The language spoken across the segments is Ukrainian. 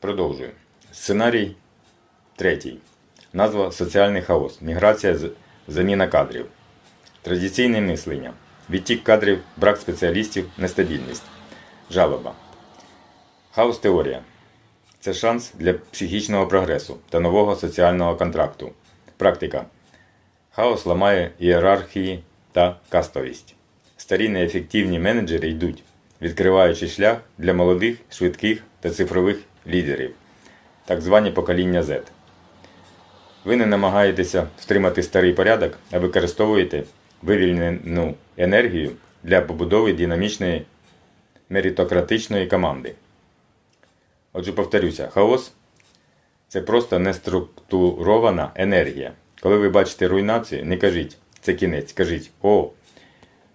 Продовжую. Сценарій третій. Назва Соціальний хаос. Міграція заміна кадрів. Традиційне мислення. Відтік кадрів, брак спеціалістів, нестабільність. Жалоба. Хаос теорія. Це шанс для психічного прогресу та нового соціального контракту. Практика. Хаос ламає ієрархії та кастовість. Старі неефективні менеджери йдуть, відкриваючи шлях для молодих, швидких та цифрових лідерів, так звані покоління Z. Ви не намагаєтеся втримати старий порядок, а використовуєте вивільнену енергію для побудови динамічної меритократичної команди. Отже, повторюся, хаос це просто неструктурована енергія. Коли ви бачите руйнацію, не кажіть це кінець, кажіть о,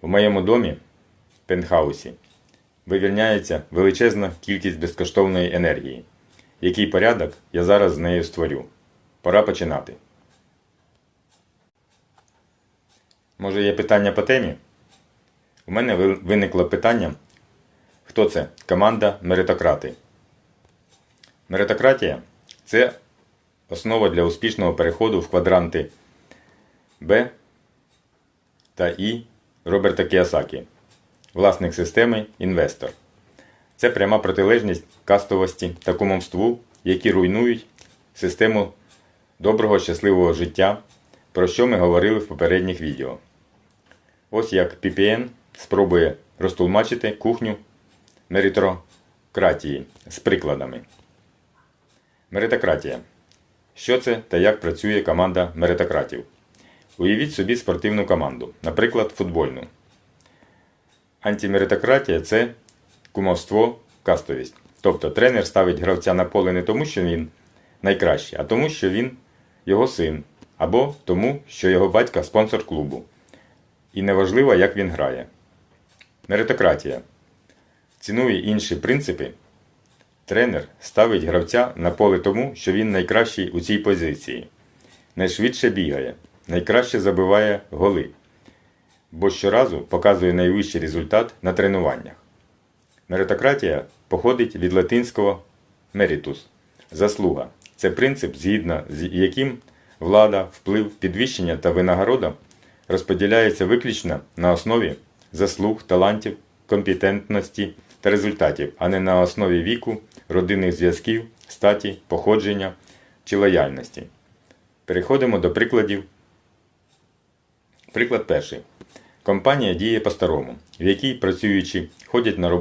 в моєму домі, пентхаусі, вивільняється величезна кількість безкоштовної енергії. Який порядок я зараз з нею створю? Пора починати. Може, є питання по темі? У мене виникло питання, хто це? Команда меритократи. Меритократія це основа для успішного переходу в квадранти Б та І Роберта Кіосакі, власник системи інвестор. Це пряма протилежність кастовості та кумовству, які руйнують систему доброго щасливого життя, про що ми говорили в попередніх відео. Ось як PPN спробує розтулмачити кухню меритократії з прикладами. Меритократія. Що це та як працює команда меритократів? Уявіть собі спортивну команду, наприклад, футбольну. Антимеритократія це кумовство, кастовість. Тобто тренер ставить гравця на поле не тому, що він найкращий, а тому, що він його син, або тому, що його батько спонсор клубу. І неважливо, як він грає. Меритократія цінує інші принципи. Тренер ставить гравця на поле тому, що він найкращий у цій позиції. Найшвидше бігає, найкраще забиває голи, бо щоразу показує найвищий результат на тренуваннях. Меритократія походить від латинського meritus – заслуга. Це принцип, згідно з яким влада, вплив, підвищення та винагорода розподіляються виключно на основі заслуг, талантів, компетентності та результатів, а не на основі віку, родинних зв'язків, статі, походження чи лояльності. Переходимо до прикладів. Приклад перший. Компанія діє по-старому, в якій працюючи ходять на роботу.